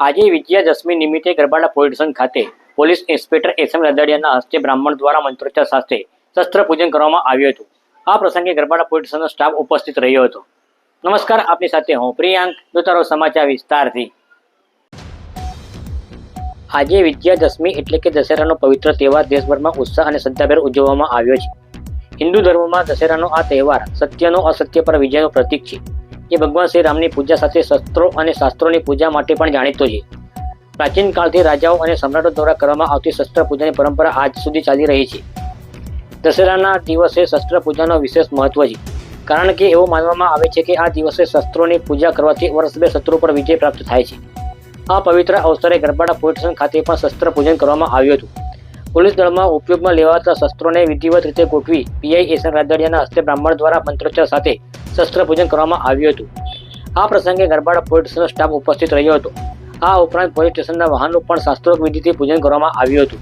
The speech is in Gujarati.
આજે વિજયાદશમી નિમિત્તે ગરબાડા પોલીસ ખાતે પોલીસ ઇન્સ્પેક્ટર એસ એમ રદડિયાના હસ્તે બ્રાહ્મણ દ્વારા મંત્રોચ્ચાર સાથે શસ્ત્ર પૂજન કરવામાં આવ્યું હતું. આ પ્રસંગે ગરબાડા પોલીસનો સ્ટાફ ઉપસ્થિત રહ્યો હતો. નમસ્કાર, આપની સાથે હું પ્રિયાંક દોતારો સમાચાર વિસ્તારથી. આજે વિજયાદશમી એટલે કે દશેરાનો પવિત્ર તહેવાર દેશભરમાં ઉત્સાહ અને શ્રદ્ધાભેર ઉજવવામાં આવ્યો છે. હિન્દુ ધર્મમાં દશેરાનો આ તહેવાર સત્યનો અસત્ય પર વિજયનું પ્રતીક છે. જે ભગવાન શ્રી રામની પૂજા સાથે શસ્ત્રો અને શાસ્ત્રોની પૂજા માટે પણ જાણીતો છે. પ્રાચીન કાળથી રાજાઓ અને સમ્રાટો દ્વારા કરવામાં આવતી શસ્ત્ર પૂજાની પરંપરા આજ સુધી ચાલી રહી છે. દશેરાના દિવસે શસ્ત્ર પૂજાનો વિશેષ મહત્વ છે. કારણ કે એવું માનવામાં આવે છે કે આ દિવસે શસ્ત્રોની પૂજા કરવાથી વર્ષ બે શત્રુ પર વિજય પ્રાપ્ત થાય છે. આ પવિત્ર અવસરે ગરબાડા પોલીસ ખાતે પણ શસ્ત્ર પૂજન કરવામાં આવ્યું હતું. પોલીસ દળમાં ઉપયોગમાં લેવાતા શસ્ત્રોને વિધિવત રીતે ગોઠવી પીઆઈ એસન રાદડિયાના હસ્તે બ્રાહ્મણ દ્વારા મંત્રોચ્ચાર સાથે શસ્ત્ર પૂજન કરવામાં આવ્યું હતું. આ પ્રસંગે ગરબાડા પોલીસ સ્ટેશનનો સ્ટાફ ઉપસ્થિત રહ્યો હતો. આ ઉપરાંત પોલીસ સ્ટેશનના વાહનનું પણ શાસ્ત્રોક વિધિથી પૂજન કરવામાં આવ્યું હતું.